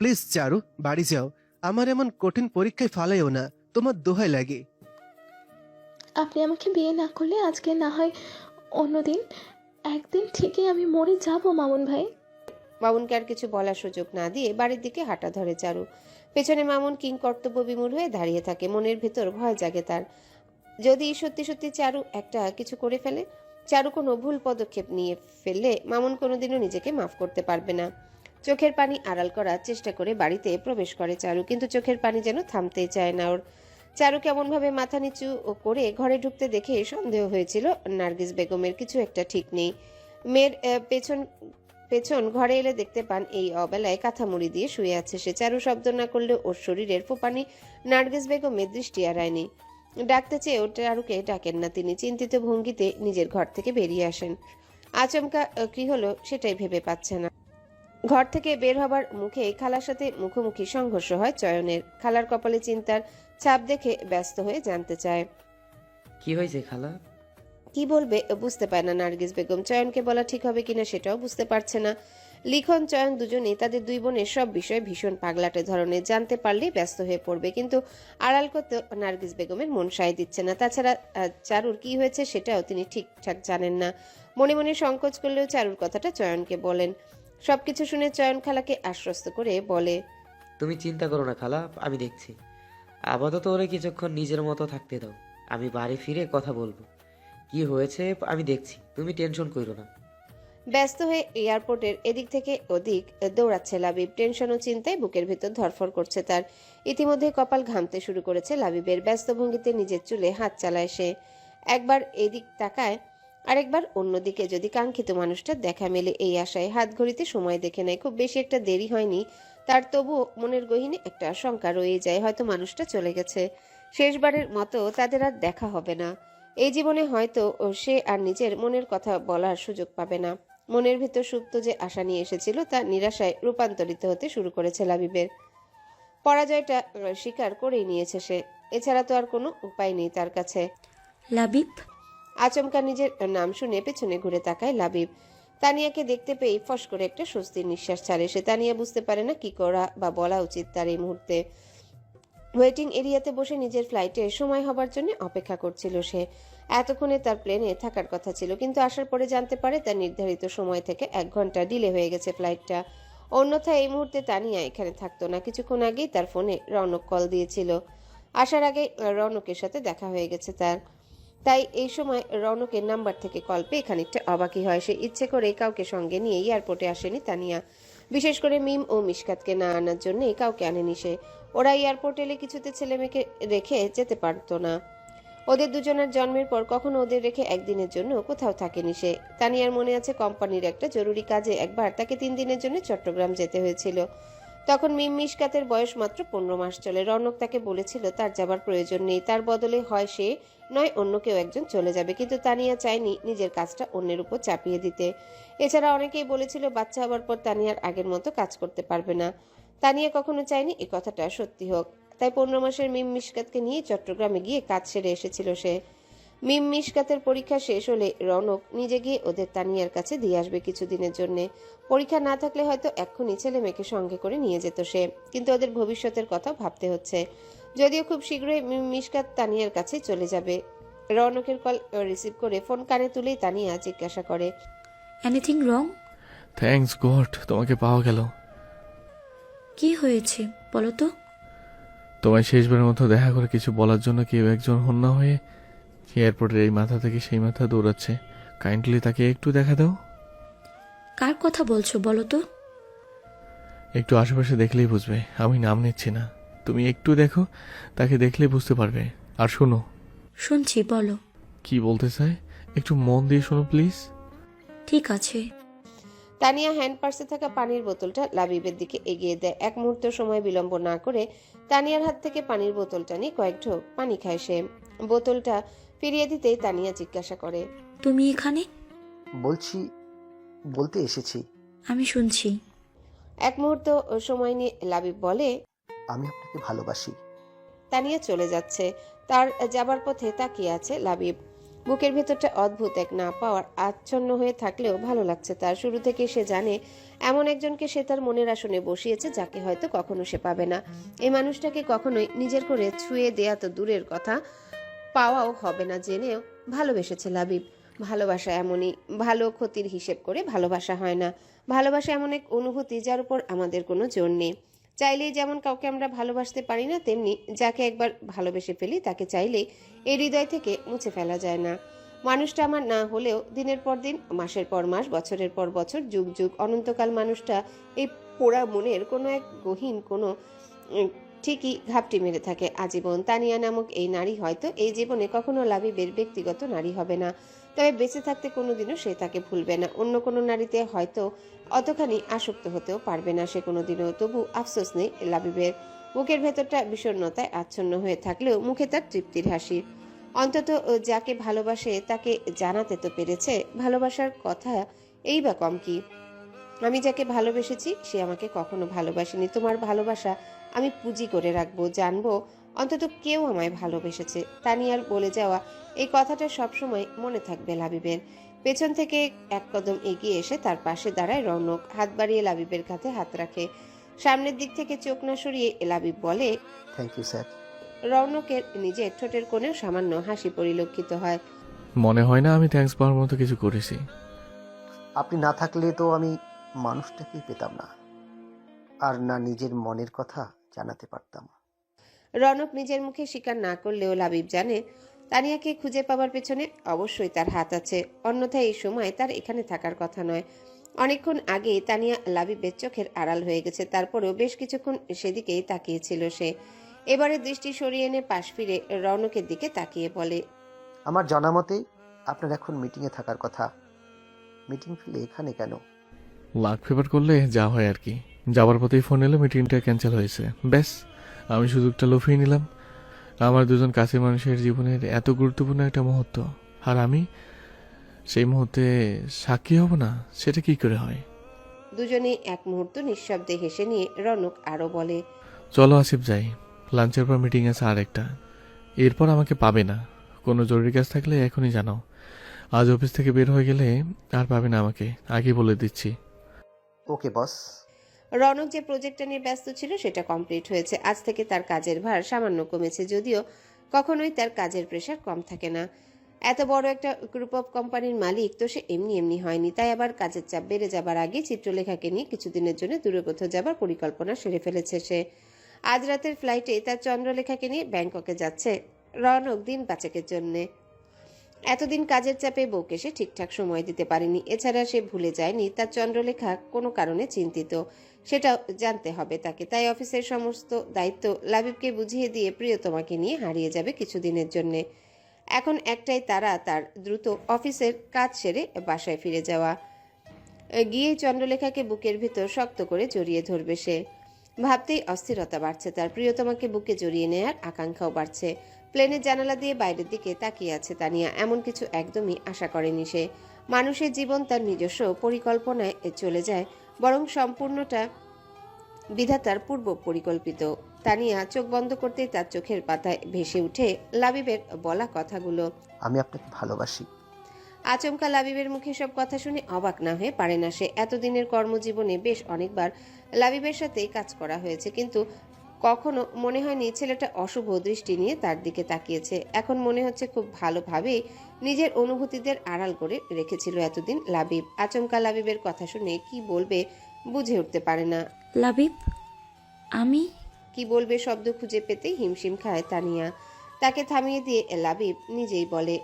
Please চারু বাড়ি যাও। আমার এমন কঠিন পরীক্ষায় ফালাইও না তোমার দোহাই লাগে। আপনি আমাকে বিয়ে না করলে আজকে না হয় অন্যদিন? একদিন ঠিকই আমি মরে যাব মামুন ভাই। মামুনকে আর কিছু বলার সুযোগ না দিয়ে বাড়ির দিকে হাঁটা ধরে চারু। পেছনে মামুন কিং কর্তব্য বিমূঢ় হয়ে দাঁড়িয়ে থাকে মনের ভেতর ভয় জাগে তার। যদি সত্যি সত্যি চারু একটা কিছু করে ফেলে চারু কোনো ভুল পদক্ষেপ নিয়ে ফেললে মামুন কোনোদিনও নিজেকে মাফ করতে পারবে না। চোখের পানি আড়াল করার চেষ্টা করে বাড়িতে প্রবেশ করে চারু, কিন্তু চোখের পানি যেন থামতে চায় না ওর। চারু কেমনভাবে মাথা নিচু করে ঘরে ঢুকতে দেখে সন্দেহ হয়েছিল নার্গিস বেগমের, কিছু একটা ঠিক নেই। মেয়ের পেছন পেছন ঘরে এলে দেখতে পান এই অবেলায় কাঁথা মুড়ি দিয়ে শুয়ে আছে সে। চারু শব্দ না করলে ওর শরীরের ফোপানি নার্গিস বেগমের দৃষ্টি এড়ায়নি। ডাকতে চেয়েও চারুকে ডাকেন না তিনি, চিন্তিত ভঙ্গিতে নিজের ঘর থেকে বেরিয়ে আসেন। আচমকা কি হলো সেটাই ভেবে পাচ্ছে না। ঘর থেকে বের হবার মুখে খালার সাথে মুখোমুখি সংঘর্ষ হয় চয়নের। খালার কপালে চিন্তার ছাপ দেখে ব্যস্ত হয়ে জানতে চায়। কি হয়েছে খালা? কি বলবে বুঝতে পারে না নার্গিস বেগম। চয়নকে বলা ঠিক হবে কিনা সেটাও বুঝতে পারছে না। লিখন চয়ন দুজনেই তাদের দুই বোনের সব বিষয়ে ভীষণ পাগলাটে ধরনের জানতে পারলেই ব্যস্ত হয়ে পড়বে। কিন্তু আড়াল করতে নার্গিস বেগমের মন সায় দিচ্ছে না। তাছাড়া চারুর কি হয়েছে সেটাও তিনি ঠিকঠাক জানেন না। মনে মনে সংকোচ করলেও চারুর কথাটা চয়নকে বলেন। সবকিছু শুনে চয়ন খালাকে আশ্বস্ত করে বলে তুমি চিন্তা করো না খালা আমি দেখছি। আপাতত ওরে কিছুক্ষণ নিজের মতো থাকতে দাও। আমি বাড়ি ফিরে কথা বলব। কি হয়েছে আমি দেখছি তুমি টেনশন করো না। ব্যস্ত হয়ে এয়ারপোর্টের এদিক থেকে ওদিক দৌড়াচ্ছে লাবিব। টেনশন ও চিন্তায় বুকের ভিতর ধরফর করছে তার। ইতিমধ্যে কপাল ঘামতে শুরু করেছে লাবিবের। ব্যস্ত ভঙ্গিতে নিজের চুলে হাত চালায় সে। একবার এদিক তাকায় আরেকবার অন্যদিকে যদি কাঙ্ক্ষিত মানুষটার দেখা মেলে এই আশায় হাত ঘড়িতে সময় দেখে নেয়, খুব বেশি একটা দেরি হয়নি। তার তবুও মনের গহীনে একটা আশঙ্কা রয়ে যায়, হয়তো মানুষটা চলে গেছে। শেষবারের মতো তাদের আর দেখা হবে না। এই জীবনে হয়তো সে আর নিজের মনের কথা বলার সুযোগ পাবে না। মনের ভিতর সুপ্ত যে আশা নিয়ে এসেছিল, তা নিরাশায় রূপান্তরিত হতে শুরু করেছে লাবিবের। পরাজয়টা স্বীকার করেই নিয়েছে সে। এছাড়া তো আর কোনো উপায় নেই তার কাছে। লাবিব আচমকা নিজের নাম শুনে পেছনে ঘুরে তাকায় লাবিব। তানিয়াকে দেখতে পেয়ে ফস করে একটা স্বস্তির নিঃশ্বাস ছাড়ে। সে তানিয়া বুঝতে পারে না কি করা বা বলা উচিত তার এই মুহূর্তে। ওয়েটিং এরিয়াতে বসে নিজের ফ্লাইটে সময় হবার জন্য অপেক্ষা করছিল সে। এতক্ষণে তার প্লেনে থাকার কথা ছিল, কিন্তু আসার পরে জানতে পারে তার নির্ধারিত সময় থেকে এক ঘণ্টা ডিলে হয়ে গেছে ফ্লাইটটা। অন্যথায় এই মুহূর্তে তানিয়া এখানে থাকতো না। কিছুক্ষণ আগেই তার ফোনে রৌনক কল দিয়েছিল। আসার আগে রৌনকের সাথে দেখা হয়ে গেছে তার। তাই এই সময় রৌনকের নাম্বার থেকে কল পেয়ে খানিকটা অবাকি হয়। সে ইচ্ছে করে কাউকে সঙ্গে নিয়ে এয়ারপোর্টে আসেনি তানিয়া। বিশেষ করে মিম ও মিশকাতকে না আনার জন্য কাউকে আনেনি সে। ওরা এয়ারপোর্ট এলে কিছুতে ছেলে মেয়েকে রেখে যেতে পারতো না। ওদের দুজনের জন্মের পর কখনো ওদের রেখে একদিনের জন্য কোথাও থাকেনি সে। তানিয়ার মনে আছে কোম্পানির একটা জরুরি কাজে একবার তাকে তিন দিনের জন্য চট্টগ্রাম যেতে হয়েছিল। তখন মিম মিশকাতের বয়স মাত্র পনেরো মাস চলে। রৌনক তাকে বলেছিল, তার যাবার প্রয়োজন নেই। তার বদলে হয় সে নয়, অন্য কেউ একজন চলে যাবে। কিন্তু তানিয়া চায়নি নিজের কাজটা অন্যের উপর চাপিয়ে দিতে। এছাড়া অনেকেই বলেছিল, বাচ্চা হবার পর তানিয়ার আগের মতো কাজ করতে পারবে না। তানিয়া কখনো চায়নি এ কথাটা সত্যি হোক। তাই পনেরো মাসের মিম মিশকাতকে নিয়ে চট্টগ্রামে গিয়ে কাজ সেরে এসেছিল সে। মিম মিশকাতের পরীক্ষা শেষ হলে রনক নিজে গিয়ে ওদের তানিয়ার কাছে দিয়ে আসবে কিছুদিনের জন্যে। পরীক্ষা না থাকলে হয়তো এক্ষুনি ছেলে মেয়েকে সঙ্গে করে নিয়ে যেত সে। কিন্তু ওদের ভবিষ্যতের কথা ভাবতে হচ্ছে। যদিও খুব শীঘ্রই মিম মিশকাত তানিয়ার কাছে চলে যাবে। রৌনকের কল রিসিভ করে ফোন কানে তুলেই তানিয়া জিজ্ঞাসা করে এনিথিং রং থ্যাঙ্কস গড তোমাকে পাওয়া গেল। কি হয়েছে বলো তো? তোমায় শেষবারের মতো দেখা করে কিছু বলার জন্য কেউ একজন হন্য হয়ে এয়ারপোর্টের এই মাথা থেকে সেই মাথা দৌড়াচ্ছে। কাইন্ডলি তাকে একটু দেখা দাও। কার কথা বলছো বলো তো? একটু আশেপাশে দেখলেই বুঝবে আমি নাম নিচ্ছি না। তুমি একটু দেখো তাকে দেখলে বুঝতে পারবে। আর শোনো। শুনছি বলো। কি বলতে চায়? একটু মন দিয়ে শোনো প্লিজ। ঠিক আছে। তানিয়া হ্যান্ড পার্সে থাকা পানির বোতলটা লাবিবের দিকে এগিয়ে দেয়। এক মুহূর্ত সময় বিলম্ব না করে তানিয়ার হাত থেকে পানির বোতলটা নিয়ে কয়েক ঢোক পানি খায় সে। বোতলটা ফিরিয়ে দিতেই তানিয়া জিজ্ঞাসা করে তুমি এখানে? বলছি বলতে এসেছি। আমি শুনছি। এক মুহূর্ত সময় নিয়ে লাবিব বলে আমি আপনাকে ভালোবাসি। তানিয়া চলে যাচ্ছে। তার যাবার পথে তাকিয়ে আছে লাবিব। বুকের ভেতরটা অদ্ভুত এক না পাওয়ার আচ্ছন্ন হয়ে থাকলেও ভালো লাগছে তার। শুরু থেকে সে জানে এমন একজনকে সে তার মনের আসনে বসিয়েছে যাকে হয়তো কখনো সে পাবে না। এই মানুষটাকে কখনোই নিজের করে ছুঁয়ে দেয়া তো দূরের কথা। পাওয়াও হবে না জেনেও ভালোবেসেছে লাবিব। ভালোবাসা এমনই, ভালো ক্ষতির হিসেব করে ভালোবাসা হয় না। ভালোবাসা এমন এক অনুভূতি যার উপর আমাদের কোনো জোর নেই। চাইলেই যেমন কাউকে আমরা ভালোবাসতে পারি না, তেমনি যাকে একবার ভালোবেসে ফেলি, তাকে চাইলেই এই হৃদয় থেকে মুছে ফেলা যায় না। মানুষটা আমার না হলেও দিনের পর দিন, মাসের পর মাস, বছরের পর বছর, যুগ যুগ, অনন্তকাল মানুষটা এই পোড়া মনের কোনো এক গহীন, কোনো ঠিকই ঘাপটি মেরে থাকে। আজীবন তানিয়া নামক এই নারী হয়তো এই জীবনে কখনো লাভিবের ব্যক্তিগত নারী হবে না। তবে বেঁচে থাকতে কোনোদিনও সে তাকে ভুলবে না। অন্য কোনো নারীতে হয়তো অতখানি আসক্ত হতেও পারবে না সে কোনোদিনও। তবু আফসোস নেই লাবিবের। বুকের ভেতরটা বিষণ্ণতায় আচ্ছন্ন হয়ে থাকলেও মুখে তার তৃপ্তির হাসি। অন্তত যাকে ভালোবাসে তাকে জানাতে তো পেরেছে, ভালোবাসার কথা এই বা কম কি? আমি যাকে ভালোবেসেছি, সে আমাকে কখনো ভালোবাসেনি। তোমার ভালোবাসা আমি পুঁজি করে রাখব, জানব অন্তত কেউ আমায় ভালোবেসেছে। তানিয়ার বলে যাওয়া এই কথাটা সবসময় মনে থাকবে লাবিবের। পেছন থেকে এক কদম এগিয়ে এসে তার পাশে দাঁড়ায় রৌনক। হাত বাড়িয়ে লাবিবের কাঁধে হাত রাখে। সামনের দিক থেকে চোখ না সরিয়ে লাবিব বলে থ্যাংক ইউ স্যার রৌনকের নিজের ঠোঁটের কোণেও সামান্য হাসি পরিলক্ষিত হয়। মনে হয় না আমি থ্যাঙ্কস পাওয়ার মতো কিছু করেছি। আপনি না থাকলে তো আমি মানুষটাকেই পেতাম না। আর না নিজের মনের কথা জানাতে পারতাম। রনক নিজের মুখে স্বীকার না করলেও লাবিব জানে তানিয়াকে খুঁজে পাওয়ার পেছনে অবশ্যই তার হাত আছে। অন্যথায় এই সময় তার এখানে থাকার কথা নয়। অনেকক্ষণ আগে তানিয়া লাবিবের চোখের আড়াল হয়ে গেছে তারপরেও বেশ কিছুক্ষণ সেদিকেই তাকিয়েছিল সে। এবারে দৃষ্টি সরিয়ে এনে পাশ ফিরে রৌনকের দিকে তাকিয়ে বলে আমার জানা মতে আপনার এখন মিটিংয়ে থাকার কথা। মিটিং ফেলে এখানে কেন? লাক ফেভার করলে যা হয় আর কি। যাওয়ার পথেই ফোন এলো মিটিংটা ক্যান্সেল হয়েছে। ব্যাস। আমি সুযোগটা লুফিয়ে নিলাম। আমার দুজন কাছের মানুষের জীবনের এত গুরুত্বপূর্ণ একটা মুহূর্ত। আর আমি সেই মুহূর্তে সাক্ষী হব না সেটা কি করে হয়? দুজনেই এক মুহূর্ত নিঃশব্দে হেসে নিয়ে রনক আরও বলে চলো আসিফ যাই। লাঞ্চের পর মিটিং আছে আর একটা এরপর আমাকে পাবে না। কোনো জরুরি কাজ থাকলে এখনই জানাও। আজ অফিস থেকে বের হয়ে গেলে আর পাবে না আমাকে। আগে বলে দিচ্ছি। ওকে বস। রনক যে প্রজেক্টটা নিয়ে ব্যস্ত ছিল সেটা কমপ্লিট হয়েছে। আজ থেকে তার কাজের ভার সামান্য কমেছে, যদিও কখনোই তার কাজের প্রেশার কম থাকে না। এত বড় একটা গ্রুপ অফ কোম্পানির মালিক তো সে এমনি এমনি হয়নি, তাই আবার কাজের চাপ বেড়ে যাবার আগে চিত্রলেখাকে নিয়ে কিছুদিনের জন্য দূরে কোথাও যাবার পরিকল্পনা সেরে ফেলেছে সে। আজ রাতের ফ্লাইটে তার চন্দ্রলেখাকে নিয়ে ব্যাংককে যাচ্ছে রনক দিন পাচেকের জন্যে। এতদিন কাজের চাপে বউকে সে ঠিকঠাক সময় দিতে পারেনি, এছাড়া সে ভুলে যায়নি, তার চন্দ্রলেখা কোনো কারণে চিন্তিত। সেটাও জানতে হবে তাকে। তাই অফিসের সমস্ত দায়িত্ব লাবিবকে বুঝিয়ে দিয়ে প্রিয়তমাকে নিয়ে হারিয়ে যাবে কিছুদিনের জন্যে। এখন একটাই তারা, তার দ্রুত অফিসের কাজ সেরে বাসায় ফিরে যাওয়া। গিয়ে চন্দ্রলেখাকে বুকের ভিতর শক্ত করে জড়িয়ে ধরবে সে। ভাবতেই অস্থিরতা বাড়ছে, তার প্রিয়তমাকে বুকে জড়িয়ে নেয়ার আকাঙ্ক্ষাও বাড়ছে। প্লেনের জানালা দিয়ে বাইরের দিকে তাকিয়ে আছে তানিয়া, এমন কিছু একদমই আশা করেনি সে। মানুষের জীবন তার নিজস্ব পরিকল্পনায় চলে যায় বরং সম্পূর্ণটা বিধাতার পূর্ব পরিকল্পিত। তানিয়া চোখ বন্ধ করতেই তার চোখের পাতায় ভেসে উঠে লাবিবের বলা কথাগুলো। আমি আপনাকে ভালোবাসি। আচমকা লাবিবের মুখে সব কথা শুনে অবাক না হয়ে পারে না সে। এতদিনের কর্মজীবনে বেশ অনেকবার লাবিবের সাথেই কাজ করা হয়েছে কিন্তু কখনো মনে হয়নি ছেলেটা অশুভ দৃষ্টি নিয়ে তার দিকে তাকিয়েছে। এখন মনে হচ্ছে খুব ভালোভাবে নিজের অনুভূতিদের আড়াল করে রেখেছিল এতদিন লাবিব। আচমকা লাবিবের কথা শুনে কি বলবে বুঝে উঠতে পারে না। লাবিব আমি? কি বলবে শব্দ খুঁজে পেতেই হিমশিম খায় তানিয়া। তাকে থামিয়ে দিয়ে লাবিব নিজেই বলে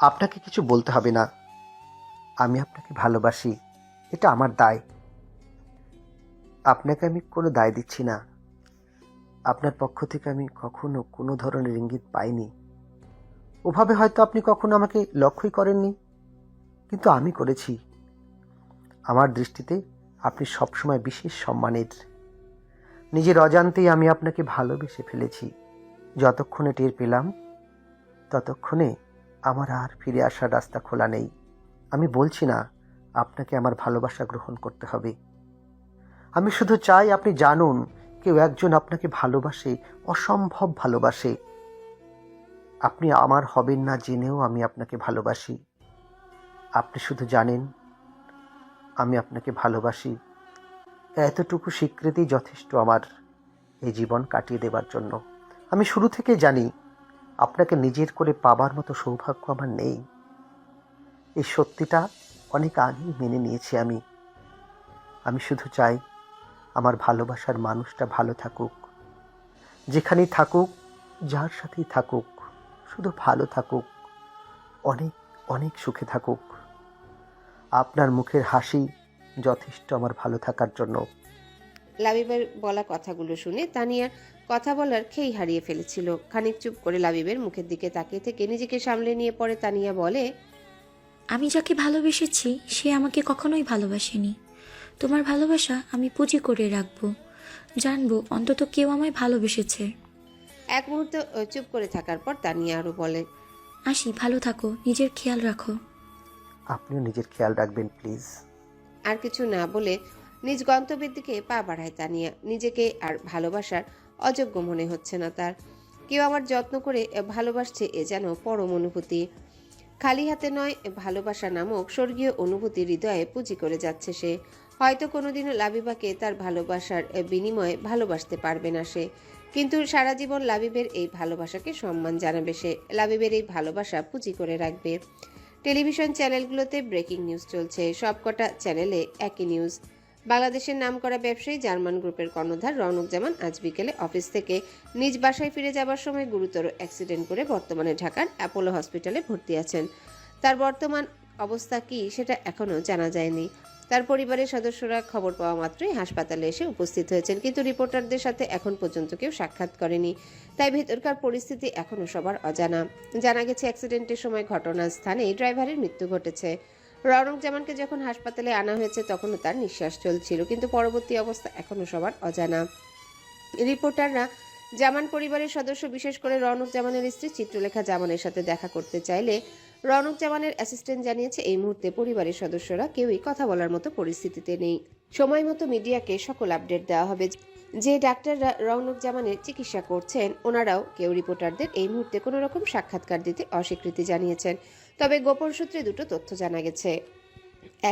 আপনাকে কিছু বলতে হবে না। আমি আপনাকে ভালোবাসি। এটা আমার দায়। আপনাকে আমি কোনো দায় দিচ্ছি না। আপনার পক্ষ থেকে আমি কখনো কোনো ধরনের ইঙ্গিত পাইনি। ওভাবে হয়তো আপনি কখনো আমাকে লক্ষ্যই করেননি, কিন্তু আমি করেছি। আমার দৃষ্টিতে আপনি সবসময় বিশেষ সম্মানের। নিজের অজান্তেই আমি আপনাকে ভালোবেসে ফেলেছি। যতক্ষণে টের পেলাম, ততক্ষণে আমার আর ফিরে আসার রাস্তা খোলা নেই। আমি বলছি না, আপনাকে আমার ভালোবাসা গ্রহণ করতে হবে। আমি শুধু চাই আপনি জানুন কেউ একজন আপনাকে ভালোবাসে, অসম্ভব ভালোবাসে। আপনি আমার হবেন না জেনেও আমি আপনাকে ভালোবাসি। আপনি শুধু জানেন, আমি আপনাকে ভালোবাসি। এতটুকু স্বীকৃতি যথেষ্ট আমার এই জীবন কাটিয়ে দেবার জন্য। আমি শুরু থেকে জানি, আপনাকে নিজের করে পাবার মতো সৌভাগ্য আমার নেই। এই সত্যিটা অনেক আগেই মেনে নিয়েছি আমি। আমি শুধু চাই আমার ভালোবাসার মানুষটা ভালো থাকুক। যেখানেই থাকুক যার সাথেই থাকুক শুধু ভালো থাকুক অনেক অনেক সুখে থাকুক। আপনার মুখের হাসি যথেষ্ট আমার ভালো থাকার জন্য। লাবিবের বলা কথাগুলো শুনে তানিয়ার কথা বলার খেই হারিয়ে ফেলেছিল। খানিক চুপ করে লাবিবের মুখের দিকে তাকিয়ে থেকে নিজেকে সামলে নিয়ে পরে তানিয়া বলে আমি যাকে ভালোবেসেছি সে আমাকে কখনোই ভালোবাসেনি। তোমার ভালোবাসা আমি পুঁজি করে রাখব। জানব অন্তত কেউ আমায় ভালোবেসেছে। এক মুহূর্ত চুপ করে থাকার পর তানিয়া আরও বলে আসি ভালো থাকো নিজের খেয়াল রাখো। আপনিও নিজের খেয়াল রাখবেন প্লিজ। আর কিছু না বলে নিজ গন্তব্যের দিকে পা বাড়ায় তানিয়া। নিজেকে আর ভালোবাসার অযোগ্য মনে হচ্ছে না তার। কেউ আমার যত্ন করে ভালোবাসছে এ যেন পরম অনুভূতি। খালি হাতে নয় ভালোবাসা নামক স্বর্গীয় অনুভূতি হৃদয়ে পুঁজি করে যাচ্ছে সে। হয়তো কোনোদিনও লাবিবাকে তার ভালোবাসার বিনিময়ে ভালোবাসতে পারবে না সে। কিন্তু সারা জীবন লাবিবের এই ভালোবাসাকে সম্মান জানাবে সে। লাবিবের এই ভালোবাসা পুঁজি করে রাখবে। টেলিভিশন চ্যানেলগুলোতে ব্রেকিং নিউজ চলছে। সবকটা চ্যানেলে একই নিউজ। বাংলাদেশের নামকরা ব্যবসায়ী জার্মান গ্রুপের কর্ণধার রৌনক জামান আজ বিকেলে অফিস থেকে নিজ বাসায় ফিরে যাবার সময় গুরুতর অ্যাক্সিডেন্ট করে বর্তমানে ঢাকার অ্যাপোলো হসপিটালে ভর্তি আছেন। তার বর্তমান অবস্থা কি সেটা এখনও জানা যায়নি। তার পরিবারের সদস্যরা খবর পাওয়া মাত্রই হাসপাতালে এসে উপস্থিত হয়েছেন, কিন্তু রিপোর্টারদের সাথে এখন পর্যন্ত কেউ সাক্ষাৎ করেনি। তাই ভেতরকার পরিস্থিতি এখনও সবার অজানা। জানা গেছে, অ্যাক্সিডেন্টের সময় ঘটনাস্থানে ড্রাইভারের মৃত্যু ঘটেছে। রৌনক জামানকে যখন হাসপাতালে আনা হয়েছে, তখনও তার নিঃশ্বাস চলছিল, কিন্তু পরবর্তী অবস্থা এখনও সবার অজানা। রিপোর্টাররা জামান পরিবারের সদস্য, বিশেষ করে রৌনক জামানের স্ত্রী চিত্রলেখা জামানের সাথে দেখা করতে চাইলে রৌনক জামানের অ্যাসিস্ট্যান্ট জানিয়েছে, এই মুহূর্তে পরিবারের সদস্যরা কেউই কথা বলার মতো পরিস্থিতিতে নেই। সময় মতো মিডিয়াকে সকল আপডেট দেওয়া হবে। যে ডাক্তাররা রৌনক জামানের চিকিৎসা করছেন, ওনারাও কেউ রিপোর্টারদের এই মুহূর্তে কোনো রকম সাক্ষাৎকার দিতে অস্বীকৃতি জানিয়েছেন। তবে গোপন সূত্রে দুটো তথ্য জানা গেছে।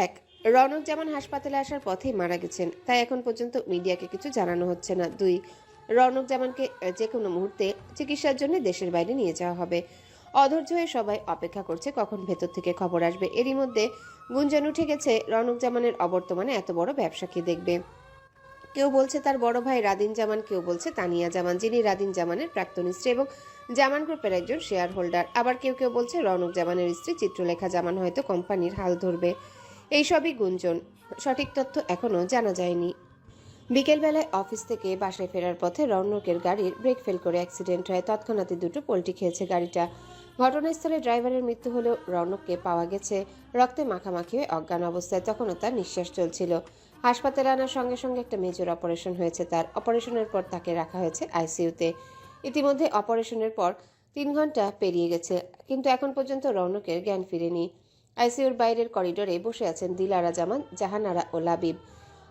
এক, রৌনক জামান হাসপাতালে আসার পথেই মারা গেছেন, তাই এখন পর্যন্ত মিডিয়াকে কিছু জানানো হচ্ছে না। দুই, রৌনক জামানকে যে কোনো মুহূর্তে চিকিৎসার জন্য দেশের বাইরে নিয়ে যাওয়া হবে। অধৈর্য হয়ে সবাই অপেক্ষা করছে কখন ভেতর থেকে খবর আসবে। এরই মধ্যে গুঞ্জন উঠে গেছে রনক জামানের অবর্তমানে এত বড় ব্যবসা কি দেখবে? কেউ বলছে তার বড় ভাই রাদিন জামান কেউ বলছে তানিয়া জামান যিনি রাদিন জামানের প্রাক্তন স্ত্রী এবং জামান গ্রুপের একজন শেয়ার হোল্ডার আবার কেউ কেউ বলছে রনক জামানের স্ত্রী চিত্রলেখা জামান হয়তো কোম্পানির হাল ধরবে। এইসবই গুঞ্জন। সঠিক তথ্য এখনও জানা যায়নি। বিকেলবেলায় অফিস থেকে বাসায় ফেরার পথে রৌনকের গাড়ির ব্রেক ফেল করে অ্যাক্সিডেন্ট হয়। তৎক্ষণাৎই দুটো পোল্টি খেয়েছে গাড়িটা। ঘটনাস্থলে ড্রাইভারের মৃত্যু হলেও রৌনককে পাওয়া গেছে রক্তে মাখামাখি হয়ে অজ্ঞান অবস্থায়, তখনও তার নিঃশ্বাস চলছিল। হাসপাতালে আনার সঙ্গে সঙ্গে একটা মেজর অপারেশন হয়েছে, তার অপারেশনের পর তাকে রাখা হয়েছে আইসিইউতে। ইতিমধ্যে অপারেশনের পর তিন ঘণ্টা পেরিয়ে গেছে, কিন্তু এখন পর্যন্ত রৌনকের জ্ঞান ফিরেনি। আইসিইউর বাইরের করিডোরে বসে আছেন দিলারা জামান জাহানারা ও লাবিব।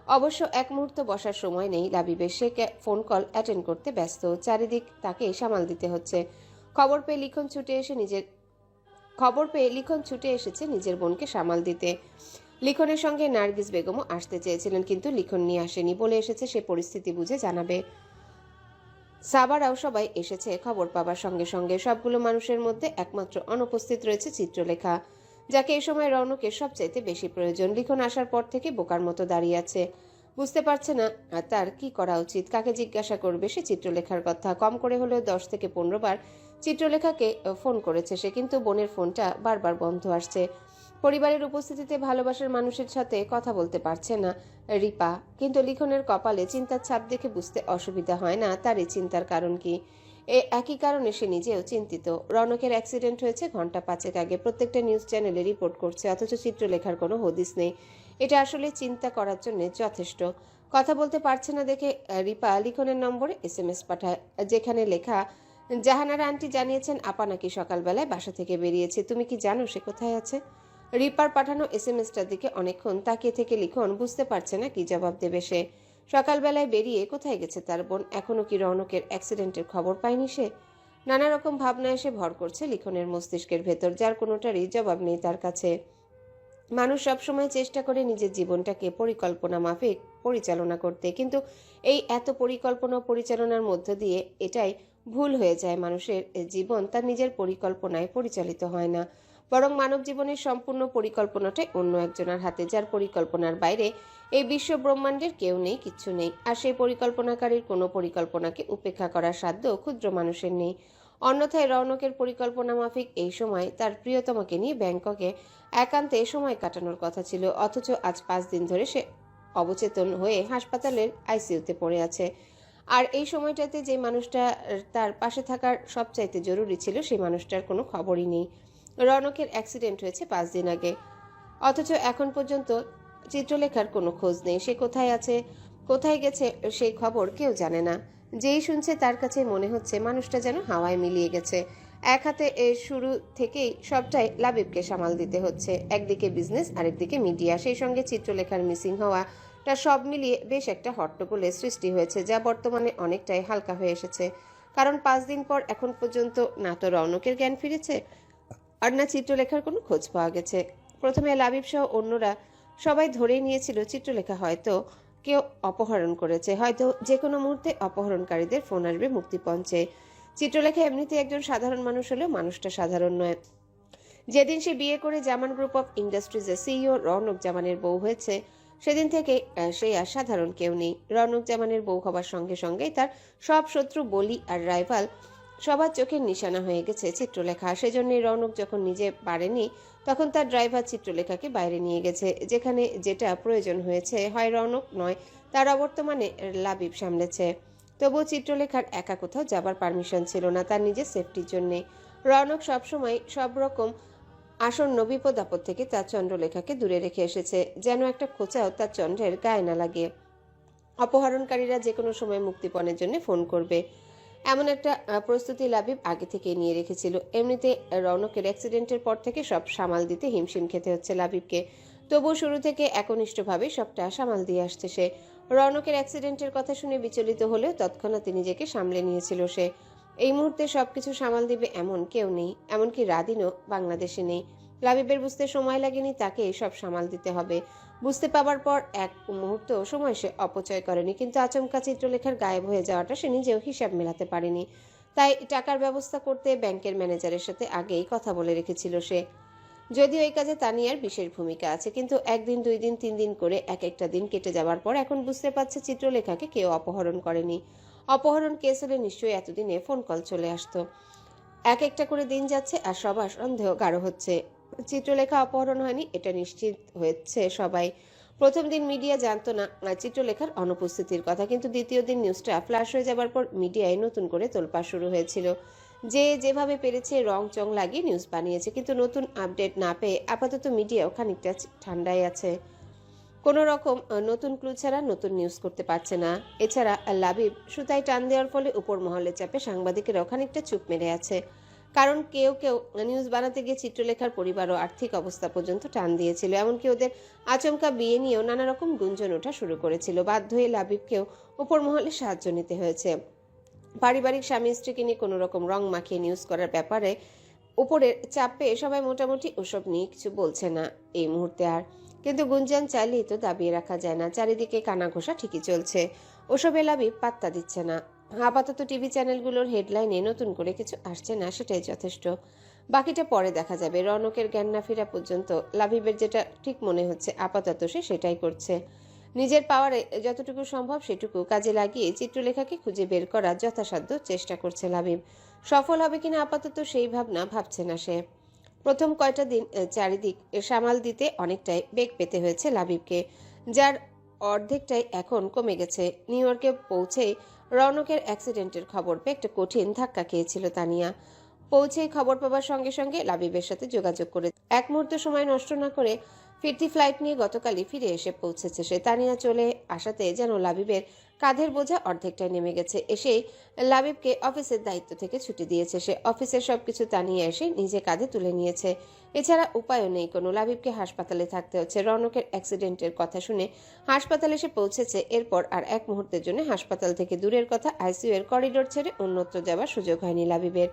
অবশ্য এক মুহূর্ত বসার সময় নেই লাবিবের, সে ফোন কল অ্যাটেন্ড করতে ব্যস্ত। চারিদিক তাকে সামাল দিতে হচ্ছে। খবর পেয়ে লিখন ছুটে এসে নিজের, খবর পেয়ে লিখন ছুটে এসেছে নিজের বোনকে সামাল দিতে। লিখনের সঙ্গে নার্গিস বেগমও আসতে চেয়েছিলেন, কিন্তু লিখন নিয়ে আসেনি বলে এসেছে, সে পরিস্থিতি বুঝে জানাবে। সাবারাও সবাই এসেছে, খবর পাবার সঙ্গে সঙ্গে সবগুলো মানুষের মধ্যে একমাত্র অনুপস্থিত রয়েছে চিত্রলেখা, যাকে এই সময় রৌনকের সবচাইতে বেশি প্রয়োজন। লিখন আসার পর থেকে বোকার মতো দাঁড়িয়ে আছে। বুঝতে পারছে না তার কি করা উচিত, কাকে জিজ্ঞাসা করবে সে চিত্রলেখার কথা। কম করে হলেও দশ থেকে পনেরো বার চিত্রলেখাকে ফোন করেছে সে, কিন্তু বোনের ফোনটা বারবার বন্ধ আসছে। পরিবারের উপস্থিতিতে ভালোবাসার মানুষের সাথে কথা বলতে পারছে না রিপা, কিন্তু লিখনের কপালে চিন্তার ছাপ দেখে বুঝতে অসুবিধা হয় না তার এই চিন্তার কারণ কি। এ একই কারণে সে নিজেও চিন্তিত। রনকের অ্যাক্সিডেন্ট হয়েছে ঘণ্টা পাঁচেক আগে। প্রত্যেকটা নিউজ চ্যানেলে রিপোর্ট করছে, অথচ চিত্রলেখার কোনো হদিস নেই। এটা আসলে চিন্তা করার জন্য যথেষ্ট। কথা বলতে পারছে না দেখে রিপা লিখনের নম্বরে এস এম এস পাঠায়, যেখানে লেখা জাহানারা আন্টি জানিয়েছেন, আপা নাকি সকালবেলায় বাসা থেকে বেরিয়েছে। তুমি কি জানো সে কোথায় আছে? রিপার পাঠানো এস এম এসটার দিকে অনেকক্ষণ তাকিয়ে থেকে লিখন বুঝতে পারছে না কি জবাব দেবে সে। সকালবেলায় বেরিয়ে কোথায় গেছে তার বোন? এখনও কি রৌনকের অ্যাক্সিডেন্টের খবর পায়নি সে? নানা রকম ভাবনা এসে ভর করছে লিখনের মস্তিষ্কের ভেতর, যার কোনোটারই জবাব নেই তার কাছে। মানুষ সবসময় চেষ্টা করে নিজের জীবনটাকে পরিকল্পনা মাফিক পরিচালনা করতে, কিন্তু এই এত পরিকল্পনা পরিচালনার মধ্য দিয়ে এটাই ভুল হয়ে যায়, মানুষের জীবন তার নিজের পরিকল্পনায় পরিচালিত হয় না। বরং মানব জীবনের সম্পূর্ণ পরিকল্পনাটাই অন্য একজনের হাতে, যার পরিকল্পনার বাইরে এই বিশ্ব ব্রহ্মাণ্ডের কেউ নেই, কিচ্ছু নেই। আর সেই পরিকল্পনাকারীর কোনো পরিকল্পনাকে উপেক্ষা করার সাধ্য ক্ষুদ্র মানুষের নেই। অন্যথায় রৌনকের পরিকল্পনা মাফিক এই সময় তার প্রিয়তমাকে নিয়ে ব্যাংককে একান্তে সময় কাটানোর কথা ছিল, অথচ আজ পাঁচ দিন ধরে সে অবচেতন হয়ে হাসপাতালের আইসিইউতে পড়ে আছে। আর এই সময়টাতে যে মানুষটা তার পাশে থাকার সবচাইতে জরুরি ছিল সেই মানুষটার কোনো খবরই নেই। রনকের অ্যাক্সিডেন্ট হয়েছে পাঁচ দিন আগে। অথচ এখন পর্যন্ত চিত্রলেখার কোনো খোঁজ নেই। সে কোথায় আছে, কোথায় গেছে, সেই খবর কেউ জানে না। যেই শুনছে তার কাছে মনে হচ্ছে মানুষটা যেন হাওয়ায় মিলিয়ে গেছে। এক হাতে এর শুরু থেকেই সবটাই লাবিবকে সামাল দিতে হচ্ছে। একদিকে বিজনেস আরেকদিকে মিডিয়া সেই সঙ্গে চিত্রলেখার মিসিং হওয়া। তা সব মিলিয়ে বেশ একটা হট্টগোলের সৃষ্টি হয়েছে, যা বর্তমানে অনেকটাই হালকা হয়ে এসেছে। কারণ পাঁচ দিন পর এখন পর্যন্ত না তো রৌনকের জ্ঞান ফিরেছে, আর না চিত্রলেখার কোনো খোঁজ পাওয়া গেছে। প্রথমে লাবিব সহ অন্যরা সবাই ধরেই নিয়েছিল চিত্রলেখা হয়তো কেউ অপহরণ করেছে, হয়তো যে কোনো মুহূর্তে অপহরণকারীদের ফোন আসবে মুক্তিপঞ্চে। চিত্রলেখা এমনিতে একজন সাধারণ মানুষ হলেও মানুষটা সাধারণ নয়। যেদিন সে বিয়ে করে জামান গ্রুপ অফ ইন্ডাস্ট্রিজের সিইও রৌনক জামানের বউ হয়েছে সেদিন থেকে সেই সে আর সাধারণ কেউ নেই। রনক জামানের বউ হবার সঙ্গে সঙ্গেই তার সব শত্রু বলি আর রাইভাল সবার চোখের নিশানা হয়ে গেছে চিত্রলেখা। সেজন্যই রৌনক যখন নিজে পারেনি, তখন তার ড্রাইভার চিত্রলেখাকে বাইরে নিয়ে গেছে, যেখানে যেটা প্রয়োজন হয়েছে। হয় রৌনক, নয় তার অবর্তমানে লাবিব সামলেছে। তবুও চিত্রলেখার একা কোথাও যাবার পারমিশন ছিল না তার নিজের সেফটির জন্যে। রৌনক সবসময় সব রকম আসন্ন বিপদ আপদ থেকে তার চন্দ্রলেখাকে দূরে রেখে এসেছে। যেন একটা খোঁচাও তার চন্দ্রের গায়ে না লাগে। অপহরণকারীরা যে কোনো সময় মুক্তিপণের জন্য ফোন করবে। এমন একটা প্রস্তুতি লাবিব আগে থেকে নিয়ে রেখেছিল। এমনিতে রৌনকের অ্যাক্সিডেন্টের পর থেকে সব সামাল দিতে হিমশিম খেতে হচ্ছে লাবিবকে। তবুও শুরু থেকে একনিষ্ঠভাবে সবটা সামাল দিয়ে আসছে সে। রৌনকের অ্যাক্সিডেন্টের কথা শুনে বিচলিত হলেও তৎক্ষণাৎ নিজেকে সামলে নিয়েছিল সে। এই মুহূর্তে সবকিছু সামাল দিবে এমন কেউ নেই, এমনকি রাদিনও বাংলাদেশে নেই। লাবিবের বুঝতে সময় লাগেনি, তাকে সব সামাল দিতে হবে। বুঝতে পাবার পর এক মুহূর্ত সময় সে অপচয় করেনি, কিন্তু আচমকা চিত্রলেখার গায়েব হয়ে যাওয়াটা সে নিজেও হিসাব মেলাতে পারেনি। তাই টাকার ব্যবস্থা করতে ব্যাংকের ম্যানেজারের সাথে আগেই কথা বলে রেখেছিল সে। যদিও এই কাজে তানিয়ার বিশেষ ভূমিকা আছে, কিন্তু একদিন, দুই দিন, তিন দিন করে এক একটা দিন কেটে যাওয়ার পর এখন বুঝতে পারছে চিত্রলেখাকে কেউ অপহরণ করেনি। অপহরণ কেস হলে নিশ্চয়ই এতদিনে ফোন কল চলে আসতো। এক একটা করে দিন যাচ্ছে আর সবার সন্দেহ গাঢ় হচ্ছে। চিত্রলেখা অপহরণ হয়নি, এটা নিশ্চিত হয়েছে সবাই। প্রথম দিন মিডিয়া জানতো না চিত্রলেখার অনুপস্থিতির কথা, কিন্তু দ্বিতীয় দিন নিউজটা ফ্ল্যাশ হয়ে যাবার পর মিডিয়ায় নতুন করে তোলপা শুরু হয়েছিল। যে যেভাবে পেরেছে রং চং লাগিয়ে নিউজ বানিয়েছে, কিন্তু নতুন আপডেট না পেয়ে আপাতত মিডিয়াও খানিকটা ঠান্ডায় আছে। কোনো রকম নতুন ক্লু ছাড়া নতুন নিউজ করতে পারছে না। এছাড়া লাবিব সুতায় টান দেওয়ার ফলে উপর মহলের চাপে সাংবাদিকেরাও খানিকটা চুপ মেরে আছে। কারণ কেউ কেউ নিউজ বানাতে গিয়ে চিত্রলেখার পরিবার ও আর্থিক অবস্থা পর্যন্ত টান দিয়েছিল। এমনকি ওদের আচমকা বিয়ে নিয়েও নানা রকম গুঞ্জন ওঠা শুরু করেছিল। বাধ্য হয়ে লাবিবকেও উপর মহলে সাহায্য নিতে হয়েছে। পারিবারিক স্বামী স্ত্রীকে নিয়ে কোনো রকম রং মাখিয়ে নিউজ করার ব্যাপারে উপরের চাপ সবাই মোটামুটি ওসব নিয়ে কিছু বলছে না। এই মুহূর্তে আর গুঞ্জন চাইলেই তো দাবিয়ে রাখা যায় না। চারিদিকে কানা ঘোষা ঠিকই চলছে। ওসব লাবিব পাত্তা দিচ্ছে না। আপাতত টিভি চ্যানেলগুলোর হেডলাইনে নতুন করে কিছু আসছে না, সেটাই যথেষ্ট। বাকিটা পরে দেখা যাবে। রনকের জ্ঞান না ফেরা পর্যন্ত লাভিবের যেটা ঠিক মনে হচ্ছে, আপাতত সে সেটাই করছে। নিজের পাওয়ারে যতটুকু সম্ভব সেটুকু কাজে লাগিয়ে চিত্রলেখাকে খুঁজে বের করার যথাসাধ্য চেষ্টা করছে লাভিব। সফল হবে কিনা আপাতত সেই ভাবনা ভাবছে না সে। প্রথম কয়টা দিন চারিদিক সামাল দিতে অনেকটাই বেগ পেতে হয়েছে লাবিবকে, যার অর্ধেকটাই এখন কমে গেছে। নিউ ইয়র্কে পৌঁছে রৌনকের অ্যাক্সিডেন্টের খবর পেয়ে একটা কঠিন ধাক্কা খেয়েছিল তানিয়া। পৌঁছেই খবর পাবার সঙ্গে সঙ্গে লাবিবের সাথে যোগাযোগ করে এক মুহূর্ত সময় নষ্ট না করে ফিরতি ফ্লাইট নিয়ে গতকালই ফিরে এসে পৌঁছেছে সে। তানিয়া চলে আসাতে যেন লাবিবের কাঁধের বোঝা অর্ধেকটাই নেমে গেছে। এসেই লাবিবকে অফিসের দায়িত্ব থেকে ছুটি দিয়েছে সে। অফিসের সব কিছু তানিয়ে এসে নিজে কাঁধে তুলে নিয়েছে। এছাড়া উপায়ও নেই কোনো। লাবিবকে হাসপাতালে থাকতে হচ্ছে। রৌনকের অ্যাক্সিডেন্টের কথা শুনে হাসপাতালে এসে পৌঁছেছে। এরপর আর এক মুহূর্তের জন্য হাসপাতাল থেকে দূরের কথা। আইসিইউ এর করিডোর ছেড়ে অন্যত্র যাওয়ার সুযোগ হয়নি লাবিবের।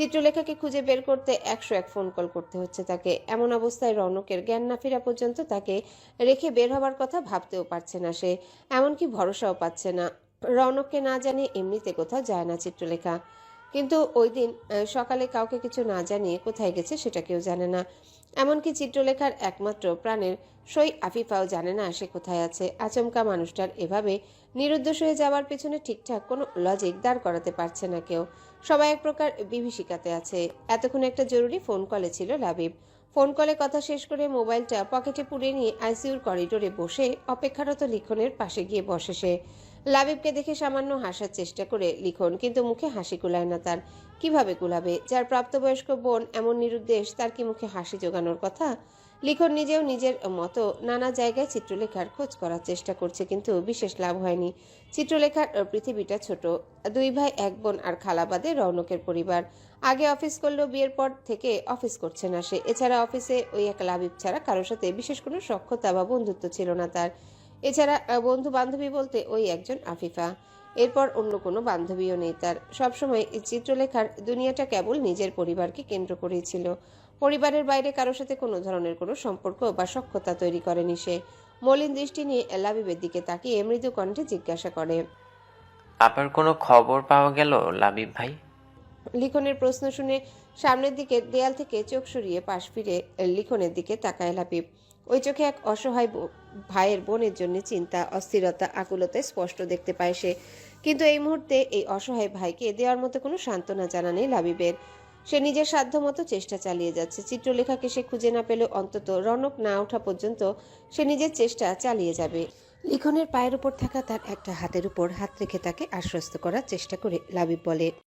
চিত্রলেখাকে খুঁজে বের করতে একশো এক ফোন কল করতে হচ্ছে তাকে। এমন অবস্থায় রৌনকের জ্ঞান না ফেরা পর্যন্ত তাকে রেখে বের হবার কথা ভাবতেও পারছে না সে। এমনকি ভরসাও পাচ্ছে না। রৌনককে না জানিয়ে এমনিতে কোথাও যায় না চিত্রলেখা। কিন্তু ওই দিন সকালে কাউকে কিছু না জানিয়ে কোথায় গেছে সেটা কেউ জানে না। এমনকি চিত্রলেখার একমাত্র প্রাণের সই আফিফাও জানে না সে কোথায় আছে। আচমকা মানুষটার এভাবে নিরুদ্দেশ হয়ে যাওয়ার পেছনে ঠিকঠাক কোনো লজিক দাঁড় করাতে পারছে না কেউ। সবাই এক প্রকার বিভীষিকাতে আছে। এতক্ষণ একটা জরুরি ফোন কলে ছিল লাবিব। ফোন কলে কথা শেষ করে মোবাইলটা পকেটে পুড়ে নিয়ে আইসিউর করিডোরে বসে অপেক্ষারত লিখনের পাশে গিয়ে বসে সে। লাবিবকে দেখে সামান্য হাসার চেষ্টা করে লিখন, কিন্তু মুখে হাসি কুলায় না তার। কীভাবে কুলাবে? যার প্রাপ্তবয়স্ক বোন এমন নিরুদ্দেশ, তার কি মুখে হাসি জোগানোর কথা? লিখন নিজেও নিজের মতো নানা জায়গায় চিত্রলেখার খোঁজ করার চেষ্টা করছে, কিন্তু বিশেষ লাভ হয়নি। চিত্রলেখার পৃথিবীটা ছোট। দুই ভাই, এক বোন আর খালা বাদে রৌনকের পরিবার। আগে অফিস করলেও বিয়ের পর থেকে অফিস করছে না সে। এছাড়া অফিসে ওই এক লাবিব ছাড়া কারোর সাথে বিশেষ কোনো সখ্যতা বা বন্ধুত্ব ছিল না তার। এছাড়া বন্ধু বান্ধবী বলতে ওই একজন আফিফা। এরপর অন্য কোনো বান্ধবীও নেই তার। সবসময় চিত্রলেখার দুনিয়াটা কেবল নিজের পরিবারকে কেন্দ্র করেছিল ছিল। পরিবারের বাইরে কারোর সাথে কোনো ধরনের কোনো সম্পর্ক বা সখ্যতা তৈরি করেনি সে। মলিন দৃষ্টি নিয়ে লাবিবের দিকে তাকিয়ে মৃদু কণ্ঠে জিজ্ঞাসা করে আবার কোনো খবর পাওয়া গেল লাবিব ভাই? লিখনের প্রশ্ন শুনে সামনের দিকে দেয়াল থেকে চোখ সরিয়ে পাশ ফিরে লিখনের দিকে তাকায় লাপিব ওই চোখে এক অসহায় ভাইয়ের বোনের জন্য চিন্তা অস্থিরতা আকুলতা স্পষ্ট দেখতে পায় সে। কিন্তু এই মুহূর্তে এই অসহায় ভাইকে দেওয়ার মতো কোনো সান্ত্বনা জানা নেই লাবিবের। সে নিজের সাধ্য মতো চেষ্টা চালিয়ে যাচ্ছে। চিত্রলেখাকে সে খুঁজে না পেলে অন্তত রনক না ওঠা পর্যন্ত সে নিজের চেষ্টা চালিয়ে যাবে। লিখনের পায়ের উপর থাকা তার একটা হাতের উপর হাত রেখে তাকে আশ্বস্ত করার চেষ্টা করে লাবিব বলে।